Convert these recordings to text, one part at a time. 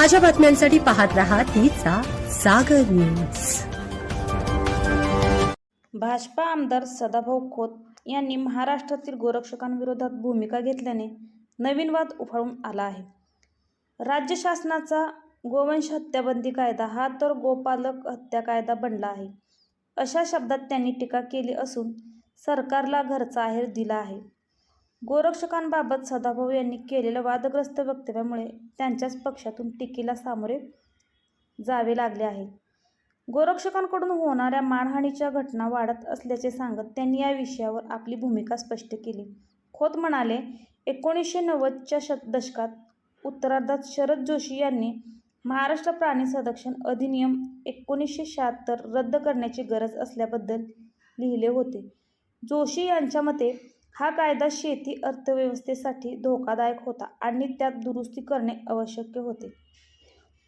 ताज्या बातम्यांसाठी पाहत राहा तिचा सागर न्यूज. भाजपा आमदार सदाभाऊ खोत यांनी महाराष्ट्रातील गोरक्षकांविरोधात भूमिका घेतल्याने नवीन वाद उफाळून आला आहे. राज्य शासनाचा गोवंश हत्याबंदी कायदा हा तर गोपालक हत्या कायदा बनला आहे. अशा शब्दात त्यांनी टीका केली असून सरकारला घरचा आहेर दिला आहे. गोरक्षकांबाबत सदाभाऊ यांनी केलेल्या वादग्रस्त वक्तव्यामुळे त्यांच्याच पक्षातून टीकेला सामोरे जावे लागले आहे. गोरक्षकांकडून होणाऱ्या मानहानीच्या घटना वाढत असल्याचे सांगत त्यांनी या विषयावर आपली भूमिका स्पष्ट केली. खोत म्हणाले एकोणीसशे नव्वदच्या शत दशकात उत्तरार्धात शरद जोशी यांनी महाराष्ट्र प्राणी संरक्षण अधिनियम एकोणीसशे शहात्तर रद्द करण्याची गरज असल्याबद्दल लिहिले होते. जोशी यांच्या मते हा कायदा शेती अर्थव्यवस्थेसाठी धोकादायक होता आणि त्यात दुरुस्ती करणे आवश्यक होते.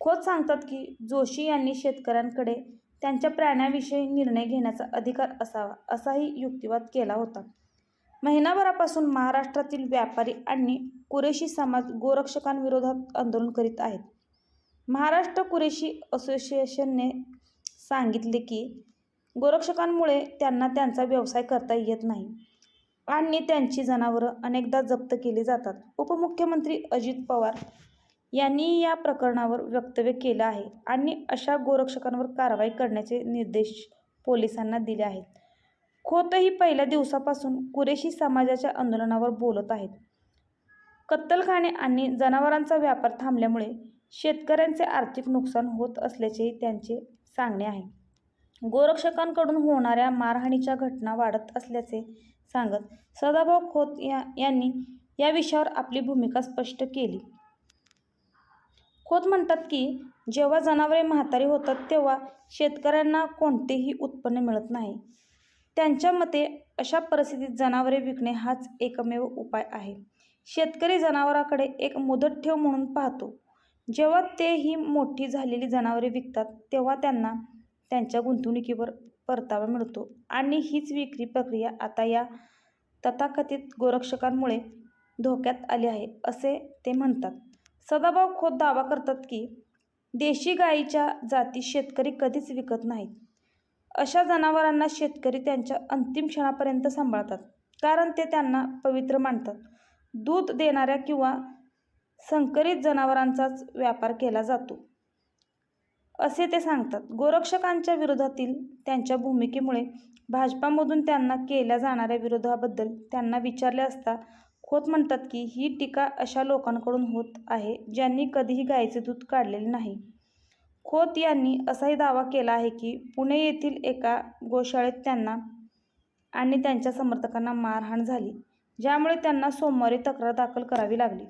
खोत सांगतात की जोशी यांनी शेतकऱ्यांकडे त्यांच्या प्राण्याविषयी निर्णय घेण्याचा अधिकार असावा असाही युक्तिवाद केला होता. महिनाभरापासून महाराष्ट्रातील व्यापारी आणि कुरेशी समाज गोरक्षकांविरोधात आंदोलन करीत आहेत. महाराष्ट्र कुरेशी असोसिएशनने सांगितले की गोरक्षकांमुळे त्यांना त्यांचा व्यवसाय करता येत नाही. आणि त्यांची जनावरं अनेकदा जप्त केली जातात. उपमुख्यमंत्री अजित पवार यांनी या प्रकरणावर वक्तव्य केलं आहे आणि अशा गोरक्षकांवर कारवाई करण्याचे निर्देश पोलिसांना दिले आहेत. खोतही पहिल्या दिवसापासून कुरेशी समाजाच्या आंदोलनावर बोलत आहेत. कत्तलखाने आणि जनावरांचा व्यापार थांबल्यामुळे शेतकऱ्यांचे आर्थिक नुकसान होत असल्याचेही त्यांचे सांगणे आहे. गोरक्षकांकडून होणाऱ्या मारहाणीच्या घटना वाढत असल्याचे सांगत सदाभाऊ खोत या यांनी या विषयावर आपली भूमिका स्पष्ट केली. खोत म्हणतात की जेव्हा जनावरे म्हातारी होतात तेव्हा शेतकऱ्यांना कोणतेही उत्पन्न मिळत नाही. त्यांच्या मते अशा परिस्थितीत जनावरे विकणे हाच एकमेव उपाय आहे. शेतकरी जनावराकडे एक मुदत ठेव म्हणून पाहतो. जेव्हा ते ही मोठी झालेली जनावरे विकतात तेव्हा त्यांना त्यांच्या गुंतवणुकीवर परतावा मिळतो. आणि हीच विक्री प्रक्रिया आता या तथाकथित गोरक्षकांमुळे धोक्यात आली आहे असे ते म्हणतात. सदाभाऊ खोत दावा करतात की देशी गायीच्या जाती शेतकरी कधीच विकत नाहीत. अशा जनावरांना शेतकरी त्यांच्या अंतिम क्षणापर्यंत सांभाळतात कारण ते त्यांना पवित्र मानतात. दूध देणाऱ्या किंवा संकरित जनावरांचाच व्यापार केला जातो. असे ते सांगतात. गोरक्षकांच्या विरोधातील त्यांच्या भूमिकेमुळे भाजपामधून त्यांना केल्या जाणाऱ्या विरोधाबद्दल त्यांना विचारले असता खोत म्हणतात की ही टीका अशा लोकांकडून होत आहे ज्यांनी कधीही गायीचे दूध काढलेले नाही. खोत यांनी असाही दावा केला आहे की पुणे येथील एका गोशाळेत त्यांना आणि त्यांच्या समर्थकांना मारहाण झाली ज्यामुळे त्यांना सोमवारी तक्रार दाखल करावी लागली.